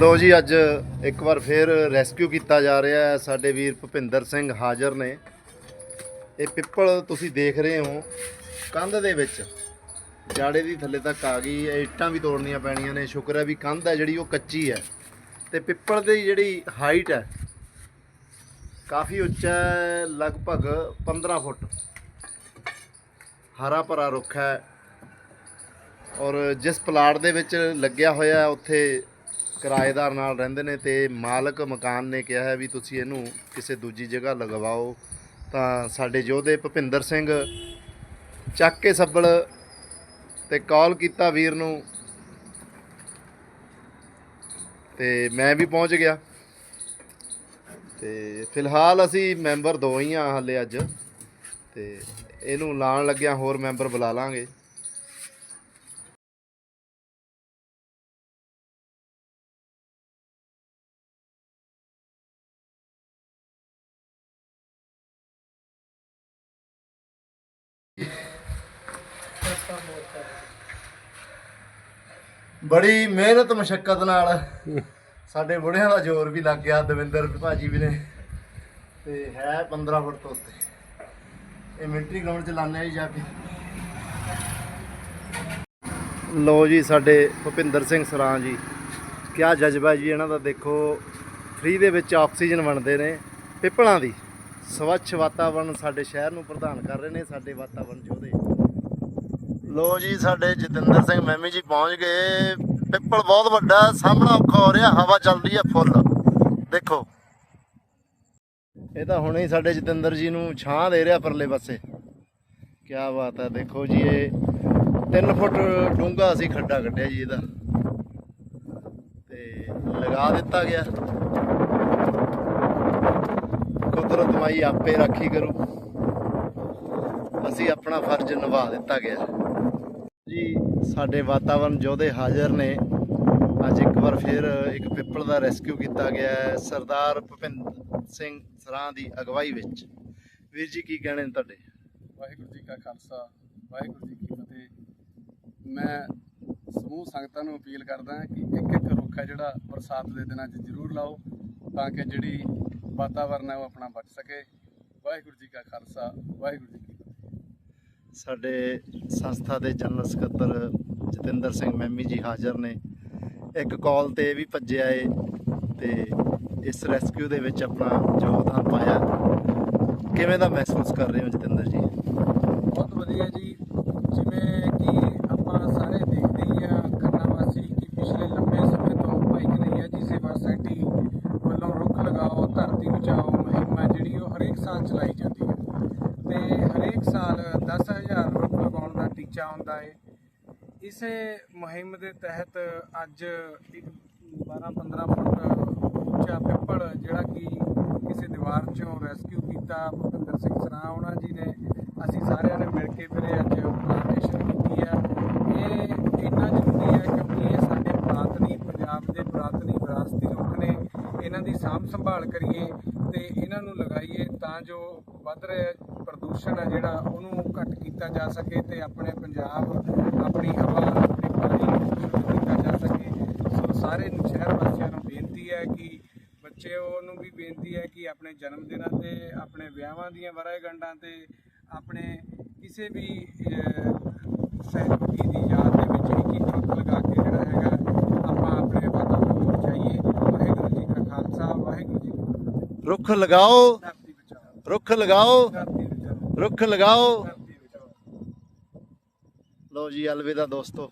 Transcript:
ਲੋ ਜੀ, ਅੱਜ ਇੱਕ ਵਾਰ ਫੇਰ ਰੈਸਕਿਊ ਕੀਤਾ ਜਾ ਰਿਹਾ ਹੈ। ਸਾਡੇ ਵੀਰ ਭੁਪਿੰਦਰ ਸਿੰਘ ਹਾਜ਼ਰ ਨੇ। ਇਹ ਪਿੱਪਲ ਤੁਸੀਂ ਦੇਖ ਰਹੇ ਹੋ, ਕੰਧ ਦੇ ਵਿੱਚ। ਜਾੜੇ ਦੀ ਥੱਲੇ ਤੱਕ ਆ ਗਈ, ਇਹ ਇੱਟਾਂ ਵੀ ਤੋੜਨੀਆਂ ਪੈਣੀਆਂ ਨੇ। ਸ਼ੁਕਰ ਹੈ ਵੀ ਕੰਧ ਹੈ ਜਿਹੜੀ, ਉਹ ਕੱਚੀ ਹੈ। ਤੇ ਪਿੱਪਲ ਦੀ ਜਿਹੜੀ ਹਾਈਟ ਹੈ, ਕਾਫੀ ਉੱਚਾ ਹੈ, ਲਗਭਗ 15 ਫੁੱਟ। ਹਰਾ ਭਰਾ ਰੁੱਖ ਹੈ। ਔਰ ਜਿਸ ਪਲਾਟ ਦੇ ਵਿੱਚ ਲੱਗਿਆ ਹੋਇਆ ਉੱਥੇ ਕਿਰਾਏਦਾਰ ਨਾਲ ਰਹਿੰਦੇ ਨੇ ਤੇ ਮਾਲਕ ਮਕਾਨ ਨੇ ਕਿਹਾ ਹੈ ਵੀ ਤੁਸੀਂ ਇਹਨੂੰ ਕਿਸੇ ਦੂਜੀ ਜਗ੍ਹਾ ਲਗਵਾਓ। ਤਾਂ ਸਾਡੇ ਯੋਧੇ ਭੁਪਿੰਦਰ ਸਿੰਘ ਚੱਕ ਕੇ ਸੱਬਲ ਤੇ ਕਾਲ ਕੀਤਾ ਵੀਰ ਨੂੰ। ਤੇ ਮੈਂ ਵੀ ਪਹੁੰਚ ਗਿਆ। ਤੇ ਫਿਲਹਾਲ ਅਸੀਂ ਮੈਂਬਰ ਦੋ ਹੀ ਆ ਹਲੇ ਅੱਜ। ਤੇ ਇਹਨੂੰ ਲਾਣ ਲੱਗਿਆ ਹੋਰ ਮੈਂਬਰ ਬੁਲਾ ਲਾਂਗੇ। ਬੜੀ ਮਿਹਨਤ, ਮਸ਼ੱਕਤ ਨਾਲ ਸਾਡੇ ਬੁੜਿਆਂ ਦਾ ਜ਼ੋਰ ਵੀ ਲੱਗ ਗਿਆ, ਦਵਿੰਦਰ ਭਾਜੀ ਵੀ ਨੇ ਤੇ ਹੈ 15 ਫੁੱਟ ਤੋਂ ਉੱਤੇ। ਇਹ ਮਿਲਟਰੀ ਗਰਾਊਂਡ ਚ ਲਾਣੇ ਆ ਜੀ ਜਾ ਕੇ। ਲੋ ਜੀ, ਸਾਡੇ ਭੁਪਿੰਦਰ ਸਿੰਘ ਸਰਾਂ ਜੀ। ਕਿਆ ਜਜ਼ਬਾ ਜੀ, ਇਹਨਾਂ ਦਾ ਦੇਖੋ ਫ੍ਰੀ ਦੇ ਵਿੱਚ ਆਕਸੀਜਨ ਵੰਡਦੇ ਨੇ, ਪਿੱਪਲਾਂ ਦੀ। ਸਵੱਛ ਵਾਤਾਵਰਣ ਸਾਡੇ ਸ਼ਹਿਰ ਨੂੰ ਪ੍ਰਦਾਨ ਕਰ ਰਹੇ ਨੇ, ਸਾਡੇ ਵਾਤਾਵਰਣ ਯੋਧੇ ਲੋ ਜੀ, ਸਾਡੇ ਜਤਿੰਦਰ ਸਿੰਘ ਮੈਮੀ ਜੀ ਪਹੁੰਚ ਗਏ। ਪਿੱਪਲ ਬਹੁਤ ਵੱਡਾ, ਸਾਹਮਣਾ ਔਖਾ ਹੋ ਰਿਹਾ, ਹਵਾ ਚੱਲ ਰਹੀ ਹੈ ਫੁੱਲ। ਦੇਖੋ। ਇਹ ਤਾਂ ਹੁਣੇ ਹੀ ਸਾਡੇ ਜਤਿੰਦਰ ਜੀ ਨੂੰ ਛਾਂ ਦੇ ਰਿਹਾ ਪਰਲੇ ਪਾਸੇ। ਕੀ ਬਾਤ ਹੈ, ਦੇਖੋ ਜੀ, ਇਹ 3 ਫੁੱਟ ਡੂੰਘਾ ਅਸੀਂ ਖੱਡਾ ਕੱਢਿਆ ਜੀ ਇਹਦਾ। ਤੇ ਲਗਾ ਦਿੱਤਾ ਗਿਆ। ਕੁਦਰਤ ਮਾਈ ਆਪੇ ਰਾਖੀ ਕਰੂ। ਅਸੀਂ ਆਪਣਾ ਫਰਜ਼ ਨਿਭਾ ਦਿੱਤਾ ਗਿਆ। ਜੀ, ਸਾਡੇ ਵਾਤਾਵਰਣ ਯੋਧੇ ਹਾਜ਼ਰ ਨੇ, ਅੱਜ ਇੱਕ ਵਾਰ ਫਿਰ ਇੱਕ ਪਿੱਪਲ ਦਾ ਰੈਸਕਿਊ ਕੀਤਾ ਗਿਆ ਹੈ, ਸਰਦਾਰ ਭੁਪਿੰਦਰ ਸਿੰਘ ਸਰਾਂ ਦੀ ਅਗਵਾਈ ਵਿੱਚ। ਵੀਰ ਜੀ, ਕੀ ਕਹਿਣੇ ਨੇ ਤੁਹਾਡੇ? ਵਾਹਿਗੁਰੂ ਜੀ ਕਾ ਖਾਲਸਾ, ਵਾਹਿਗੁਰੂ ਜੀ ਕੀ ਫਤਿਹ। ਮੈਂ ਸਮੂਹ ਸੰਗਤਾਂ ਨੂੰ ਅਪੀਲ ਕਰਦਾ ਕਿ ਇੱਕ ਇੱਕ ਰੁੱਖ ਹੈ ਜਿਹੜਾ ਬਰਸਾਤ ਦੇ ਦਿਨਾਂ 'ਚ ਜ਼ਰੂਰ ਲਾਓ, ਤਾਂ ਕਿ ਜਿਹੜੀ ਵਾਤਾਵਰਨ ਹੈ ਉਹ ਆਪਣਾ ਬਚ ਸਕੇ। ਵਾਹਿਗੁਰੂ ਜੀ ਕਾ ਖਾਲਸਾ, ਵਾਹਿਗੁਰੂ ਜੀ ਸਾਡੇ ਸੰਸਥਾ ਦੇ ਜਨਰਲ ਸਕੱਤਰ ਜਤਿੰਦਰ ਸਿੰਘ ਮੈਮੀ ਜੀ ਹਾਜ਼ਰ ਨੇ। ਇੱਕ ਕਾਲ ਤੇ ਵੀ ਭੱਜਿਆ ਏ ਤੇ ਇਸ ਰੈਸਕਿਊ ਦੇ ਵਿੱਚ ਆਪਣਾ ਯੋਗਦਾਨ ਪਾਇਆ। ਕਿਵੇਂ ਦਾ ਮਹਿਸੂਸ ਕਰ ਰਹੇ ਹੋ ਜਤਿੰਦਰ ਜੀ? ਬਹੁਤ ਵਧੀਆ ਜੀ। ਜਿਵੇਂ ਕਿ ਆਪਾਂ ਸਾਰੇ ਦੇਖਦੇ ਹੀ ਆ ਖੰਨਾ ਵਾਸੀ ਕਿ ਪਿਛਲੇ ਲੰਬੇ ਸਮੇਂ ਤੋਂ ਭਾਈ ਕਨਈਆ ਜੀ ਸੇਵਾ ਸੋਸਾਇਟੀ ਵੱਲੋਂ ਰੁੱਖ ਲਗਾਓ, ਧਰਤੀ ਬਚਾਓ, ਮੁਹਿੰਮ ਹੈ ਜਿਹੜੀ ਉਹ ਹਰੇਕ ਸਾਲ ਚਲਾਈ ਜਾਂਦੀ ਹੈ ਤੇ ਹਰੇਕ ਸਾਲ 10000 ਰੁੱਖ ਲਗਾਉਣ ਦਾ ਹੈ ਇਸੇ ਮੁਹਿੰਮ ਦੇ ਤਹਿਤ ਅੱਜ ਇੱਕ 12-15 ਫੁੱਟ ਉੱਚਾ ਪਿੱਪਲ ਜਿਹੜਾ ਕਿ ਕਿਸੇ ਦੀਵਾਰ ਚੋਂ ਰੈਸਕਿਊ ਕੀਤਾ ਭੁਪਿੰਦਰ ਸਿੰਘ ਸਰਾਂ ਉਹਨਾਂ ਜੀ ਨੇ। ਅਸੀਂ ਸਾਰਿਆਂ ਨੇ ਮਿਲ ਕੇ ਫਿਰ ਅੱਜ ਪਲਾਂਟੇਸ਼ਨ ਕੀਤੀ ਹੈ ਇਹ ਇੰਨਾ ਜ਼ਰੂਰੀ ਹੈ ਕਿਉਂਕਿ ਇਹ ਸਾਡੇ ਪੁਰਾਤਨੀ ਪੰਜਾਬ ਦੇ ਪੁਰਾਤਨੀ ਵਿਰਾਸਤੀ ਰੁੱਖ ਨੇ। ਇਹਨਾਂ ਦੀ ਸਾਂਭ ਸੰਭਾਲ ਕਰੀਏ। ਤੇ ਇਹਨਾਂ ਨੂੰ ਲਗਾਈਏ ਤਾਂ ਜੋ ਵੱਧ ਰਿਹਾ ਪ੍ਰਦੂਸ਼ਣ ਹੈ ਜਿਹੜਾ, ਉਹਨੂੰ ਘੱਟ ਕੀਤਾ ਜਾ ਸਕੇ ਤੇ ਆਪਣੇ ਪੰਜਾਬ, ਆਪਣੀ ਹਵਾ ਆਪਣੇ ਪਾਣੀ ਸ਼ੁੱਧ ਕੀਤਾ ਜਾ ਸਕੇ। ਸੋ ਸਾਰੇ ਸ਼ਹਿਰ ਵਾਸੀਆਂ ਨੂੰ ਬੇਨਤੀ ਹੈ ਕਿ ਬੱਚਿਓ ਨੂੰ ਵੀ ਬੇਨਤੀ ਹੈ ਕਿ ਆਪਣੇ ਜਨਮ ਦਿਨਾਂ ਤੇ, ਆਪਣੇ ਵਿਆਹਾਂ ਦੀਆਂ ਵਰ੍ਹੇਗੰਢਾਂ ਤੇ ਆਪਣੇ ਕਿਸੇ ਵੀ ਸਹਿਯੋਗੀ ਦੀ ਯਾਦ ਦੇ ਵਿੱਚ ਇੱਕ ਇੱਕ ਰੁੱਖ ਲਗਾ ਕੇ ਜਿਹੜਾ ਹੈਗਾ, ਆਪਾਂ ਆਪਣੇ ਵਾਤਾਵਰਣ ਨੂੰ ਬਚਾਈਏ ਵਾਹਿਗੁਰੂ ਜੀ ਕਾ ਖਾਲਸਾ ਵਾਹਿਗੁਰੂ ਜੀ ਕੀ ਫਤਿਹ ਰੁੱਖ ਲਗਾਓ। ਰੁੱਖ ਲਗਾਓ। ਰੁੱਖ ਲਗਾਓ। ਧਰਤੀ ਜੀ ਅਲਵਿਦਾ ਦੋਸਤੋ।